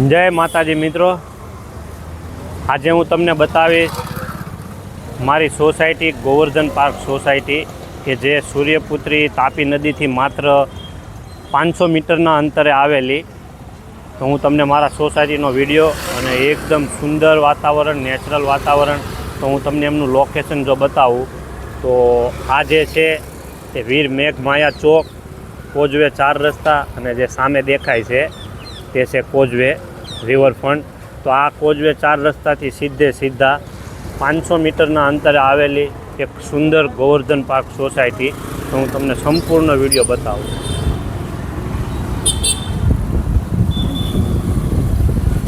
જય માતાજી મિત્રો. આજે હું તમને બતાવીશ મારી સોસાયટી, ગોવર્ધન પાર્ક સોસાયટી, કે જે સૂર્યપુત્રી તાપી નદીથી માત્ર પાંચસો મીટરના અંતરે આવેલી. તો હું તમને મારા સોસાયટીનો વીડિયો અને એકદમ સુંદર વાતાવરણ, નેચરલ વાતાવરણ, તો હું તમને એમનું લોકેશન જો બતાવું, તો આ જે છે તે વીર મેઘ માયા ચોક કોજવે ચાર રસ્તા અને જે સામે દેખાય છે તે છે કોજવે રિવરફ્રન્ટ તો આ કોજવે ચાર રસ્તાથી સીધે સીધા પાંચસો મીટરના અંતરે આવેલી એક સુંદર ગોવર્ધન પાર્ક સોસાયટી. તો હું તમને સંપૂર્ણ વીડિયો બતાવું.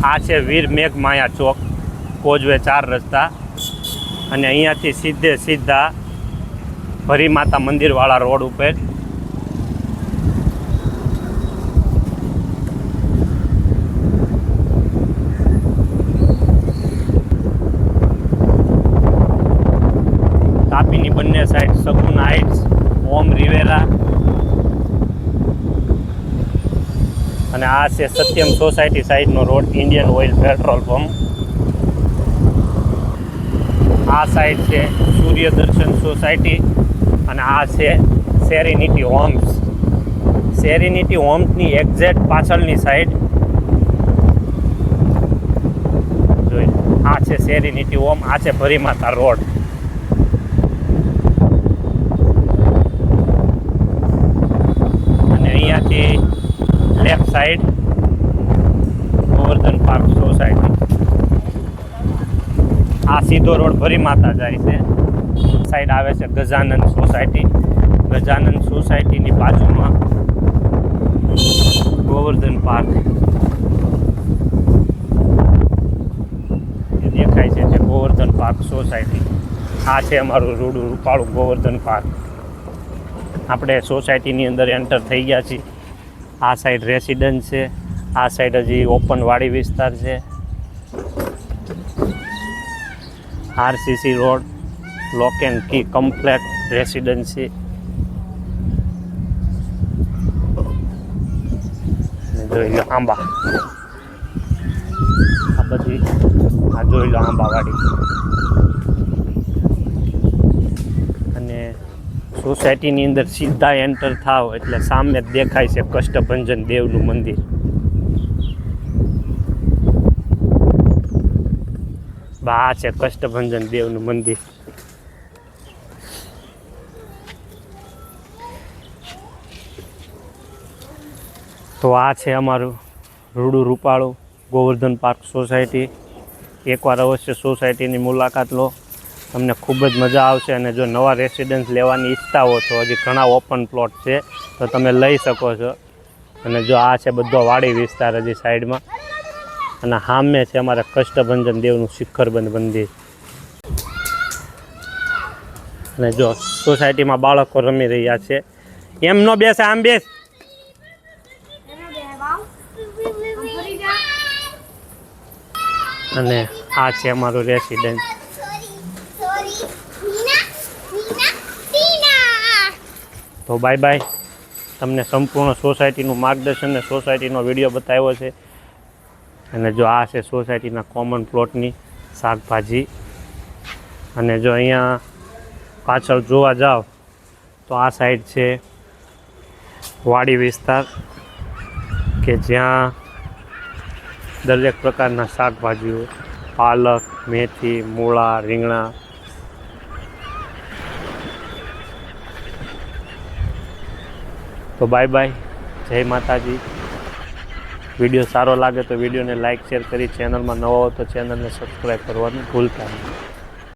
આ છે વીર મેઘ માયા ચોક કોજવે ચાર રસ્તા. અને અહીંયાથી સીધે સીધા ભરી માતા મંદિરવાળા રોડ ઉપર તાપીની બંને side Shagun heights Om Riviera અને આ છે Satyam society સાઈડનો road Indian oil petrol pump આ સાઈડ છે સૂર્ય દર્શન સોસાયટી અને આ છે સેરિનિટી હોમ્સ સેરિનિટી હોમ્સની એક્ઝેક્ટ પાછળની સાઈડ જોઈ આ છે સેરિનિટી હોમ આ છે ભરીમાતા રોડ અને અહીંયાથી left side, Govardhan park society આ સીધો રોડ ભરી માતા જાય છે. સાઈડ આવે છે ગજાનંદ સોસાયટી ગજાનંદ સોસાયટીની બાજુમાં ગોવર્ધન પાર્ક. એ દેખાય છે તે ગોવર્ધન પાર્ક સોસાયટી આ છે અમારું રૂડું રૂપાળું ગોવર્ધન પાર્ક. આપણે સોસાયટીની અંદર એન્ટર થઈ ગયા છીએ. આ સાઈડ રેસિડન્સ છે, આ સાઈડ હજી ઓપન વાડી વિસ્તાર છે. RCC road, lock and key complete residency જોઈ લો આંબા. આ બધી, આ જોઈ લો આંબાવાડી અને સોસાયટીની અંદર સીધા એન્ટર થાવ એટલે સામે જ દેખાય છે કષ્ટભંજન દેવનું મંદિર. બા છે કષ્ટભંજન દેવનું મંદિર. તો આ છે અમારું રૂડું રૂપાળું ગોવર્ધન પાર્ક સોસાયટી. એકવાર અવશ્ય સોસાયટીની મુલાકાત લો. તમને ખૂબ જ મજા આવશે અને જો નવા રેસિડન્સ લેવાની ઈચ્છતા હો તો હજી ઘણા ઓપન પ્લોટ છે, તો તમે લઈ શકો છો. અને જો આ છે બધો વાડી વિસ્તાર હજી સાઈડમાં. અને સામે છે અમારા કષ્ટભંજન દેવનું શિખરબંધ મંદિર. અને જો સોસાયટીમાં બાળકો રમી રહ્યા છે. એમ નો બેસે, આમ બેસ. અને આ છે અમારું રેસિડન્સ તો બાય બાય તમને સંપૂર્ણ સોસાયટીનું માર્ગદર્શન અને સોસાયટીનો વીડિયો બતાવ્યો છે. અને જો આ છે સોસાયટીના કોમન પ્લોટની શાકભાજી. અને જો અહીંયા પાછળ જોવા જાઓ તો આ સાઈડ છે વાડી વિસ્તાર, કે જ્યાં દરેક પ્રકારના શાકભાજીઓ, પાલક, મેથી, મૂળા, રીંગણા તો બાય બાય જય માતાજી. વીડિયો સારો લાગે તો વિડીયોને લાઇક શેર કરી ચેનલમાં નવો હો તો ચેનલને સબસ્ક્રાઈબ કરવાનું ભૂલતા નહીં.